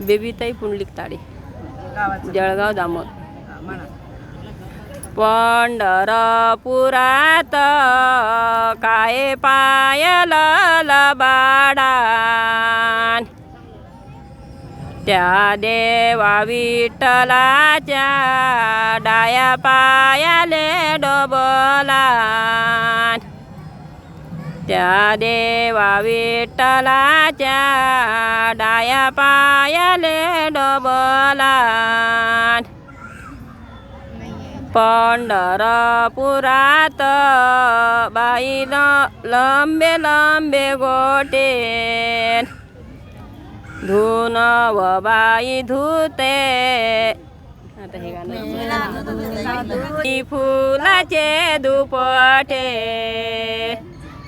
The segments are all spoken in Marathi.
बेबीताई पुंडलिक ताडे जळगाव दामोद. पंढरपुरात काय पायल लबाडान त्या देवा विठ्ठलाच्या डाया पायाले डोबलान. त्या देवा विठ्ठलाच्या ডায়া পায়ালে ডবলাট পণ্ডরপুরাত বাইল লম্বে লম্বে গোটে। ধুন বাই ধুতে। ফুলাচে দুপটে।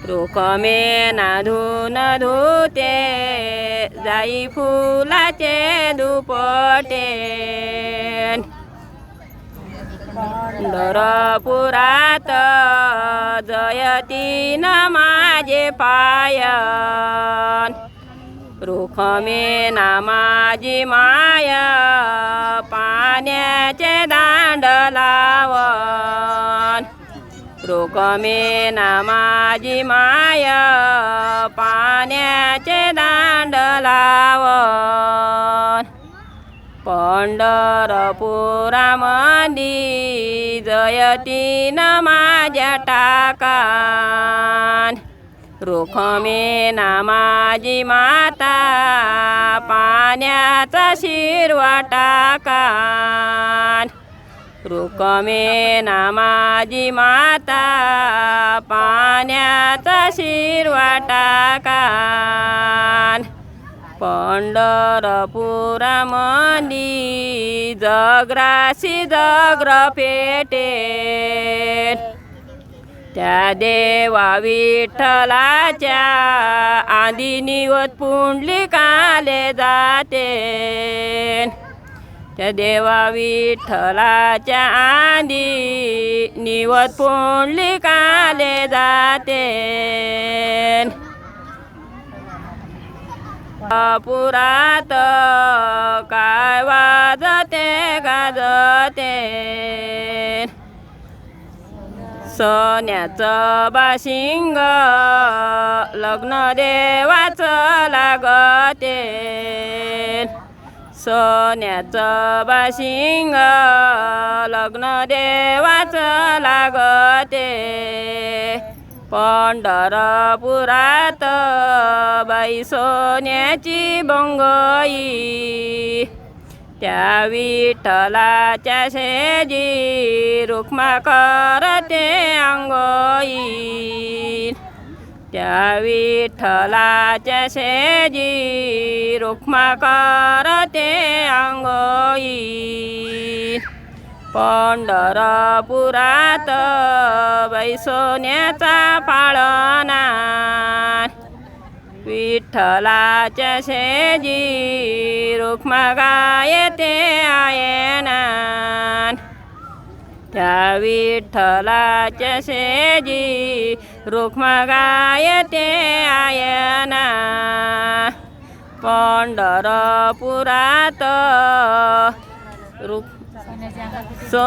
रुखमे मेना धुन धुते जाई फुलाचे दुपटे। दर पुरात जयती न माझे पाय। रुखमे माया पाण्याचे दा रुखमे ना माय पाण्याचे दांड लावन पंढरपुरामंदी जयतीन माझ्या टाकान. रुखमे ना माता पाण्याचा शिरवा टाकान. रुकमे नामाजी माता पाण्याचा शिरवा टाकान पंढरपुरामंदी जगराशी जग्र पेटे त्या देवा विठ्ठलाच्या आधी निवत पुंडलिकाले जाते देवा विठ्ठलाच्या आधी निवत पुंडलिकाले जाते. पुरात काय वाजते गाजते. सोन्याचं बाशिंग लग्न देवाचं लागते. सोन्याचं बाशिंग लग्न देवाचं लागते। पंढरपुरात बाई सोन्याची बंगई। त्या विठ्ठलाच्या शेजी रुक्मा करते अंगोई। त्या विठ्ठलाच्या शेजी रुक्मा करते अंगोई पंढरपुरात बाई पाळना पाळणा विठ्ठलाच्या शेजी रुक्मा गायते आयना. त्या विठ्ठलाच्या शेजी रुक्मा गायते आयना. પંડરપુરાત રૂપ સો